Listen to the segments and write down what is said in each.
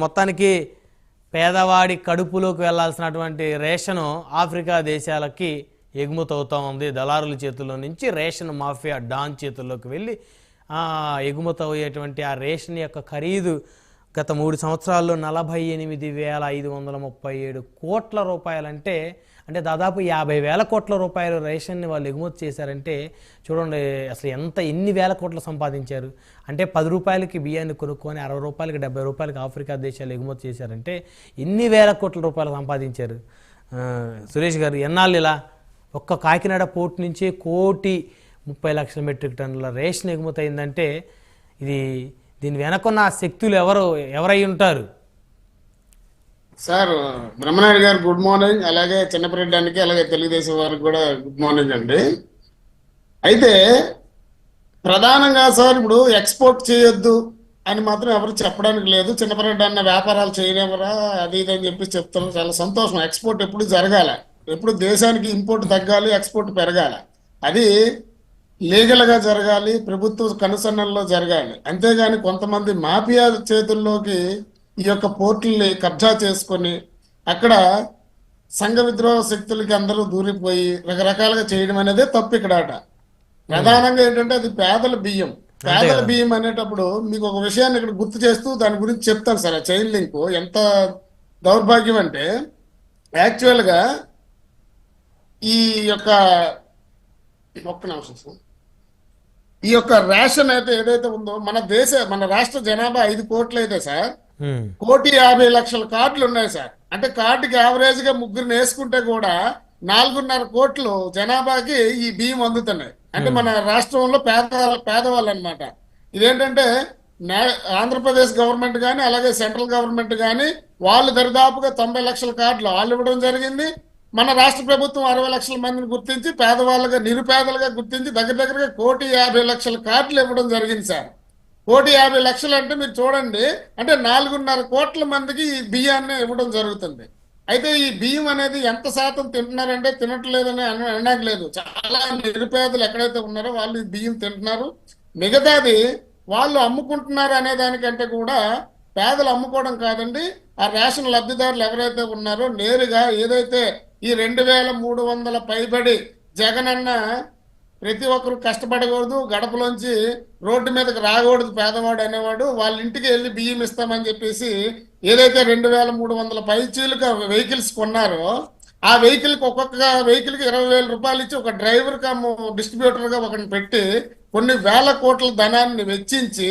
మొత్తానికి పేదవాడి కడుపులోకి వెళ్ళాల్సినటువంటి రేషను ఆఫ్రికా దేశాలకి ఎగుమతి ఉంది. దళారుల చేతుల్లో నుంచి రేషన్ మాఫియా డాన్ చేతుల్లోకి వెళ్ళి ఎగుమతయ్యేటువంటి ఆ రేషన్ యొక్క ఖరీదు గత మూడు సంవత్సరాల్లో నలభై ఎనిమిది వేల ఐదు వందల ముప్పై ఏడు కోట్ల రూపాయలంటే అంటే దాదాపు యాభై వేల కోట్ల రూపాయల రేషన్ని వాళ్ళు ఎగుమతి చేశారంటే చూడండి అసలు ఎంత ఎన్ని వేల కోట్లు సంపాదించారు? అంటే పది రూపాయలకి బియ్యాన్ని కొనుక్కొని అరవై రూపాయలకి డెబ్బై రూపాయలకి ఆఫ్రికా దేశాలు ఎగుమతి చేశారంటే ఎన్ని వేల కోట్ల రూపాయలు సంపాదించారు? సురేష్ గారు ఎన్నాళ్ళు ఇలా? ఒక్క కాకినాడ పోర్ట్ నుంచి కోటి ముప్పై లక్షల మెట్రిక్ టన్నుల రేషన్ ఎగుమతి అయిందంటే ఇది దీని వెనకున్న శక్తులు ఎవరు ఎవరై ఉంటారు? సార్ బ్రహ్మనాయుడు గారు గుడ్ మార్నింగ్ అలాగే చిన్నపరెడ్డానికి అలాగే తెలుగుదేశం వారికి కూడా గుడ్ మార్నింగ్ అండి. అయితే ప్రధానంగా సార్ ఇప్పుడు ఎక్స్పోర్ట్ చేయొద్దు అని మాత్రం ఎవరు చెప్పడానికి లేదు. చిన్నపరెడ్డి అన్న వ్యాపారాలు చేయలేవరా అది ఇది అని చెప్పి చెప్తున్నారు. చాలా సంతోషం. ఎక్స్పోర్ట్ ఎప్పుడు జరగాల? ఎప్పుడు దేశానికి ఇంపోర్ట్ తగ్గాలి ఎక్స్పోర్ట్ పెరగాలి? అది లీగల్గా జరగాలి ప్రభుత్వ కనుసన్నల్లో జరగాలి. అంతేగాని కొంతమంది మాఫియా చేతుల్లోకి ఈ యొక్క పోర్టుల్ని కబ్జా చేసుకొని అక్కడ సంఘ విద్రోహ శక్తులకి అందరూ దూరిపోయి రకరకాలుగా చేయడం అనేది తప్పు ఇక్కడ ఆట. ప్రధానంగా ఏంటంటే అది పేదల బియ్యం. పేదల బియ్యం అనేటప్పుడు మీకు ఒక విషయాన్ని ఇక్కడ గుర్తు చేస్తూ దాని గురించి చెప్తాను సార్. ఆ చైన్ లింక్ ఎంత దౌర్భాగ్యం అంటే యాక్చువల్గా ఈ యొక్క ఒక్క నిమిషం సార్. ఈ యొక్క రేషన్ అయితే ఏదైతే ఉందో మన దేశ మన రాష్ట్ర జనాభా ఐదు కోట్లు అయితే సార్. కోటి యాభై లక్షల కార్డులు ఉన్నాయి సార్. అంటే కార్డుకి యావరేజ్గా ముగ్గురిని వేసుకుంటే కూడా నాలుగున్నర కోట్లు జనాభాకి ఈ బియ్యం అందుతున్నాయి. అంటే మన రాష్ట్రంలో పేద పేదవాళ్ళు అనమాట ఇదేంటంటే ఆంధ్రప్రదేశ్ గవర్నమెంట్ కానీ అలాగే సెంట్రల్ గవర్నమెంట్ కానీ వాళ్ళు దరిదాపుగా తొంభై లక్షల కార్డులు వాళ్ళు ఇవ్వడం జరిగింది. మన రాష్ట్ర ప్రభుత్వం అరవై లక్షల మందిని గుర్తించి పేదవాళ్ళుగా నిరుపేదలుగా గుర్తించి దగ్గర దగ్గరగా కోటి యాభై లక్షల కార్డులు ఇవ్వడం జరిగింది సార్. కోటి యాభై లక్షలు అంటే మీరు చూడండి అంటే నాలుగున్నర కోట్ల మందికి ఈ బియ్యాన్ని ఇవ్వడం జరుగుతుంది. అయితే ఈ బియ్యం అనేది ఎంత శాతం తింటున్నారంటే తినట్లేదని అనడానికి లేదు. చాలా నిరుపేదలు ఎక్కడైతే ఉన్నారో వాళ్ళు ఈ బియ్యం తింటున్నారు. మిగతాది వాళ్ళు అమ్ముకుంటున్నారు అనే దానికంటే కూడా పేదలు అమ్ముకోవడం కాదండి ఆ రేషన్ లబ్ధిదారులు ఎవరైతే ఉన్నారో నేరుగా ఏదైతే ఈ రెండు వేల మూడు వందల పైబడి జగనన్న ప్రతి ఒక్కరు కష్టపడకూడదు గడపలోంచి రోడ్డు మీదకి రాకూడదు పేదవాడు అనేవాడు వాళ్ళ ఇంటికి వెళ్ళి బియ్యం ఇస్తామని చెప్పేసి ఏదైతే రెండు వేల మూడు వందల పైచీలుగా వెహికల్స్ కొన్నారో ఆ వెహికల్కి ఒక్కొక్క వెహికల్కి ఇరవై వేల రూపాయలు ఇచ్చి ఒక డ్రైవర్ కమ్ డిస్ట్రిబ్యూటర్గా ఒకరిని పెట్టి కొన్ని వేల కోట్ల ధనాన్ని వెచ్చించి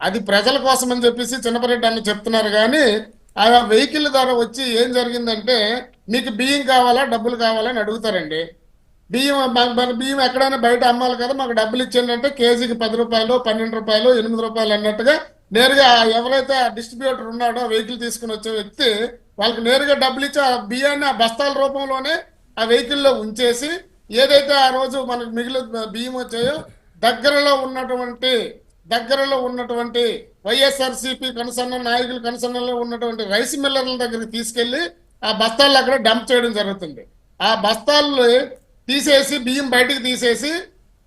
అది ప్రజల కోసం అని చెప్పేసి చిన్నపరెడ్డి అన్న చెప్తున్నారు. కానీ ఆ వెహికల్ ద్వారా వచ్చి ఏం జరిగిందంటే మీకు బియ్యం కావాలా డబ్బులు కావాలా అని అడుగుతారండి. బియ్యం మన- బియ్యం ఎక్కడైనా బయట అమ్మాలి కదా మాకు డబ్బులు ఇచ్చింది కేజీకి పది రూపాయలు పన్నెండు రూపాయలు ఎనిమిది రూపాయలు అన్నట్టుగా నేరుగా ఎవరైతే ఆ డిస్ట్రిబ్యూటర్ ఉన్నాడో వెహికల్ తీసుకుని వచ్చే వ్యక్తి వాళ్ళకి నేరుగా డబ్బులు ఇచ్చి ఆ బియ్యాన్ని ఆ బస్తాల రూపంలోనే ఆ వెహికల్లో ఉంచేసి ఏదైతే ఆ రోజు మనకు మిగిలిన బియ్యం వచ్చాయో దగ్గరలో ఉన్నటువంటి దగ్గరలో ఉన్నటువంటి వైఎస్ఆర్సీపీ కనసన్న నాయకుల కనసన్నలో ఉన్నటువంటి రైస్ మిల్లర్ల దగ్గరికి తీసుకెళ్ళి ఆ బస్తాలు అక్కడ డంప్ చేయడం జరుగుతుంది. ఆ బస్తాలు తీసేసి బియ్యం బయటికి తీసేసి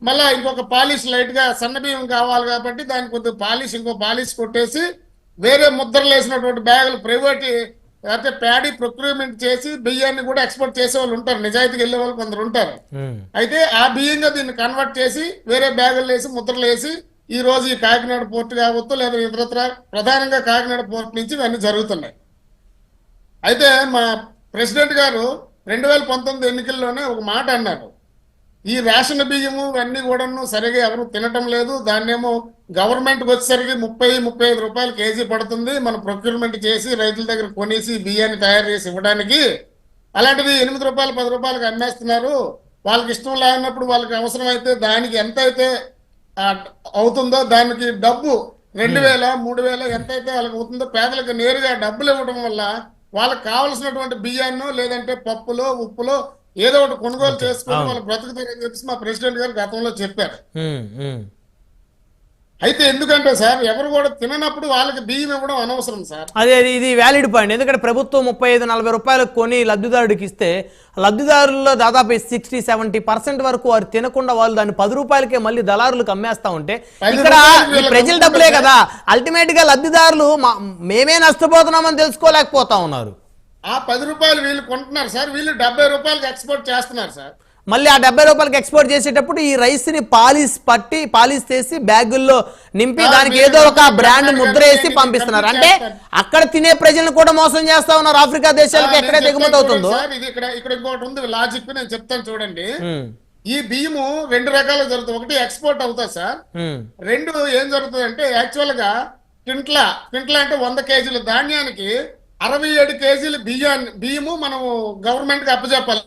మళ్ళా ఇంకొక పాలిష్ లైట్గా సన్న బియ్యం కావాలి కాబట్టి దానికి కొద్దిగా పాలిష్ ఇంకో పాలిష్ కొట్టేసి వేరే ముద్రలు వేసినటువంటి బ్యాగులు ప్రైవేట్ అయితే ప్యాడీ ప్రొక్యూర్మెంట్ చేసి బియ్యాన్ని కూడా ఎక్స్పోర్ట్ చేసే వాళ్ళు ఉంటారు. నిజాయితీకి వెళ్ళే వాళ్ళు కొందరు ఉంటారు. అయితే ఆ బియ్యంగా దీన్ని కన్వర్ట్ చేసి వేరే బ్యాగులు వేసి ముద్రలు వేసి ఈ రోజు ఈ కాకినాడ పోర్ట్ కావచ్చు లేదా ఇతరత్ర ప్రధానంగా కాకినాడ పోర్ట్ నుంచి ఇవన్నీ జరుగుతున్నాయి. అయితే మా ప్రెసిడెంట్ గారు రెండు వేల పంతొమ్మిది ఎన్నికల్లోనే ఒక మాట అన్నారు. ఈ రేషన్ బియ్యము ఇవన్నీ కూడాను సరిగా ఎవరు తినటం లేదు. దాన్నేమో గవర్నమెంట్కి వచ్చేసరికి ముప్పై ముప్పై ఐదు రూపాయలు కేజీ పడుతుంది. మనం ప్రొక్యూర్మెంట్ చేసి రైతుల దగ్గర కొనేసి బియ్యాన్ని తయారు చేసి ఇవ్వడానికి అలాంటిది ఎనిమిది రూపాయలు పది రూపాయలకి అమ్మేస్తున్నారు. వాళ్ళకి ఇష్టం లేనప్పుడు వాళ్ళకి అవసరమైతే దానికి ఎంత అయితే అవుతుందో దానికి డబ్బు రెండు వేల మూడు వేల ఎంత అయితే వాళ్ళకి అవుతుందో పేదలకు నేరుగా డబ్బులు ఇవ్వడం వల్ల వాళ్ళకి కావలసినటువంటి బియ్యాన్నో లేదంటే పప్పులో ఉప్పులో ఏదో ఒకటి కొనుగోలు చేసుకొని. వాళ్ళు బ్రతుకుతారని చెప్పేసి మా ప్రెసిడెంట్ గారు గతంలో చెప్పారు. అయితే ఎందుకంటే సార్ ఎవరు కూడా తిననప్పుడు వాళ్ళకి బియ్యం ఇవ్వడం అనవసరం సార్. అదే ఇది వ్యాలిడ్ పాయింట్ ఎందుకంటే ప్రభుత్వం ముప్పై ఐదు నలభై రూపాయలకు కొని లబ్ధిదారుడికి ఇస్తే లబ్ధిదారుల్లో దాదాపు సిక్స్టీ సెవెంటీ పర్సెంట్ వరకు వారు తినకుండా వాళ్ళు దాన్ని పది రూపాయలకే మళ్ళీ దళారులకు అమ్మేస్తా ఉంటే ఇక్కడ ప్రజల డబ్బులే కదా. అల్టిమేట్గా లబ్ధిదారులు మేమే నష్టపోతున్నామని తెలుసుకోలేకపోతా ఉన్నారు. ఆ పది రూపాయలు వీళ్ళు కొంటున్నారు సార్ వీళ్ళు డెబ్బై రూపాయలకి ఎక్స్పోర్ట్ చేస్తున్నారు సార్. మళ్ళీ ఆ డెబ్బై రూపాయలకి ఎక్స్పోర్ట్ చేసేటప్పుడు ఈ రైస్ని పాలిస్ పట్టి పాలిస్ చేసి బ్యాగుల్లో నింపి దానికి ఏదో ఒక బ్రాండ్ ముద్ర వేసి నేను పంపిస్తున్నారు. అంటే. అక్కడ తినే ప్రజలను కూడా మోసం చేస్తా ఉన్నారు. ఆఫ్రికా దేశాలకు ఎగుమతి చెప్తాను అవుతుందో? ఇక్కడ ఇక్కడ ఇంకోటి ఉంది. లాజిక్ నేను చెప్తాను చూడండి. ఈ బియ్యము రెండు రకాలుగా జరుగుతుంది ఒకటి ఎక్స్పోర్ట్ అవుతుంది సార్. రెండు ఏం జరుగుతుంది అంటే యాక్చువల్గా క్వింట్లా క్వింట్లా అంటే వంద కేజీల ధాన్యానికి అరవై ఏడు కేజీల బియ్యాన్ని బియ్యము మనము గవర్నమెంట్కి అప్పచెప్పాలి